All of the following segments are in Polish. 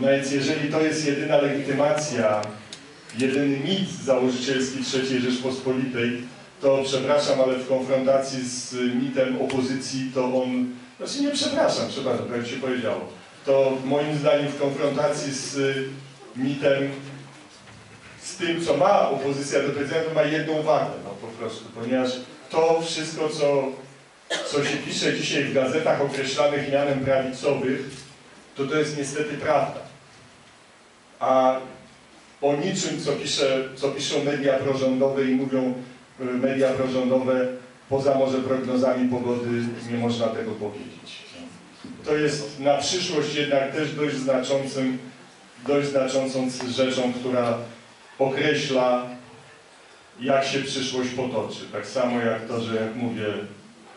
No więc jeżeli to jest jedyna legitymacja, jedyny mit założycielski III Rzeczpospolitej, to przepraszam, ale w konfrontacji z mitem opozycji to on, znaczy nie przepraszam, przepraszam, tak się powiedziało, to moim zdaniem w konfrontacji z mitem, z tym, co ma opozycja do powiedzenia, to ma jedną wagę, no po prostu, ponieważ to wszystko, co, co się pisze dzisiaj w gazetach określanych mianem prawicowych, to to jest niestety prawda. A o niczym, co, pisze, co piszą media prorządowe i mówią y, media prorządowe, poza może prognozami pogody, nie można tego powiedzieć. To jest na przyszłość jednak też dość znaczącym, dość znaczącą rzeczą, która określa, jak się przyszłość potoczy. Tak samo jak to, że jak mówię,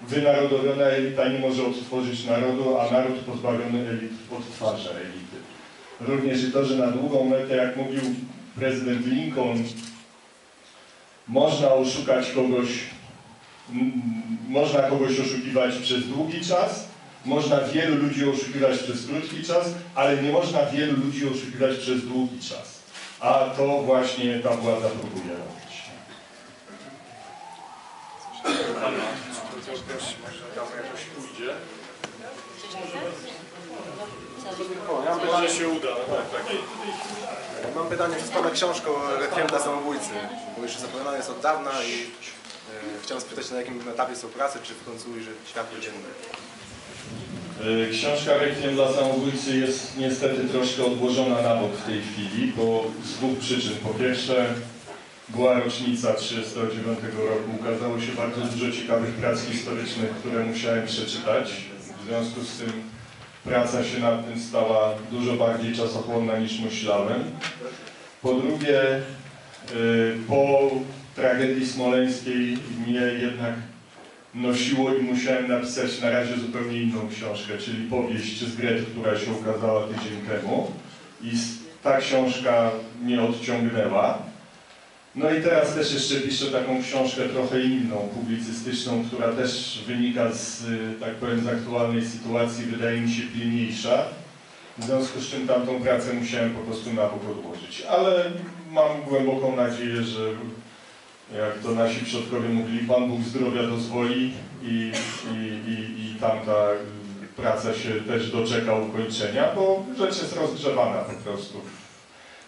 wynarodowiona elita nie może odtworzyć narodu, a naród pozbawiony elit odtwarza elity. Również i to, że na długą metę, jak mówił prezydent Lincoln, można oszukać kogoś, można kogoś oszukiwać przez długi czas, można wielu ludzi oszukiwać przez krótki czas, ale nie można wielu ludzi oszukiwać przez długi czas. A to właśnie ta władza próbuje robić. O, ja mam pytanie, się uda. Mam pytanie, co z Pana książką dla samobójcy? Bo już zapowiadana jest od dawna i e, chciałem spytać, na jakim etapie są prace, czy w końcu ujrzy światło dzienne. Książka Rekwiem dla samobójcy jest niestety troszkę odłożona na bok w tej chwili, bo z dwóch przyczyn. Po pierwsze, była rocznica 1939 roku, ukazało się bardzo dużo ciekawych prac historycznych, które musiałem przeczytać. W związku z tym praca się nad tym stała dużo bardziej czasochłonna niż myślałem. Po drugie, y, po tragedii smoleńskiej mnie jednak nosiło i musiałem napisać na razie zupełnie inną książkę, czyli powieść z Gret, która się ukazała tydzień temu. I ta książka mnie odciągnęła. No i teraz też jeszcze piszę taką książkę trochę inną, publicystyczną, która też wynika z, tak powiem, z aktualnej sytuacji, wydaje mi się pilniejsza. W związku z czym tamtą pracę musiałem po prostu na bok odłożyć. Ale mam głęboką nadzieję, że jak to nasi przodkowie mówili, Pan Bóg zdrowia dozwoli i, i, i, i tamta praca się też doczeka ukończenia, bo rzecz jest rozgrzewana po prostu.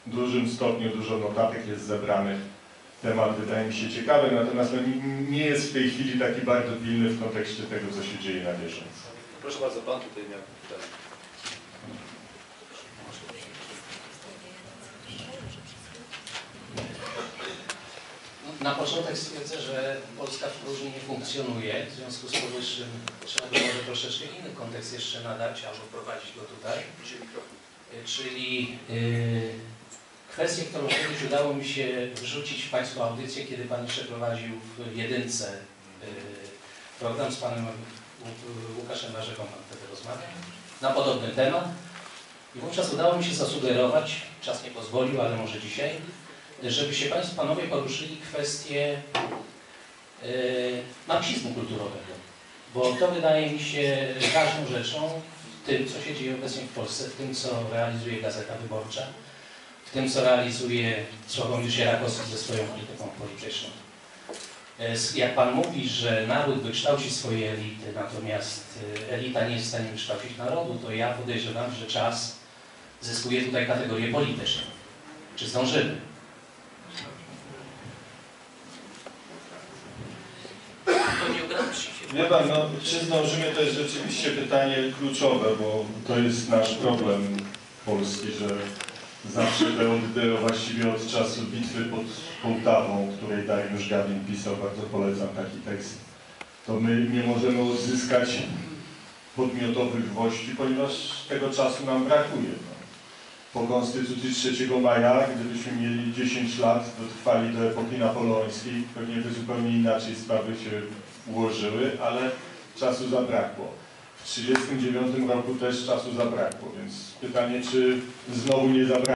W dużym stopniu dużo notatek jest zebranych. Temat wydaje mi się ciekawy, natomiast no, nie- nie jest w tej chwili taki bardzo pilny w kontekście tego, co się dzieje na bieżąco. Proszę bardzo, Pan tutaj miał pytanie. Na początek stwierdzę, że Polska w próżni nie funkcjonuje. W związku z powyższym trzeba by może troszeczkę inny kontekst jeszcze nadać albo wprowadzić go tutaj. Czyli y, kwestię, którą kiedyś udało mi się wrzucić w Państwa audycję, kiedy Pan jeszcze prowadził w jedynce y, program z Panem Łu- Łukaszem Warzegą, Pan wtedy rozmawiał, na podobny temat. I wówczas udało mi się zasugerować, czas nie pozwolił, ale może dzisiaj, żeby się Państwo Panowie poruszyli kwestię yy, marksizmu kulturowego. Bo to wydaje mi się ważną rzeczą w tym, co się dzieje obecnie w Polsce, w tym, co realizuje Gazeta Wyborcza, w tym, co realizuje Sławomir Sierakowski ze swoją polityką polityczną. S- Jak Pan mówi, że naród wykształci swoje elity, natomiast yy, elita nie jest w stanie wykształcić narodu, to ja podejrzewam, że czas zyskuje tutaj kategorię polityczną. Czy zdążymy? To nie ograniczy się. Wie Pan, no, czy zdążymy, to jest rzeczywiście pytanie kluczowe, bo to jest nasz problem Polski, że zawsze te oddy, właściwie od czasu bitwy pod Połtawą, której Dariusz Gawin pisał, bardzo polecam taki tekst, to my nie możemy odzyskać podmiotowych wości, ponieważ tego czasu nam brakuje. No. Po Konstytucji 3 maja, gdybyśmy mieli 10 lat, dotrwali do epoki napoleońskiej, pewnie by zupełnie inaczej sprawy się ułożyły, ale czasu zabrakło. W 1939 roku też czasu zabrakło, więc pytanie, czy znowu nie zabrakło.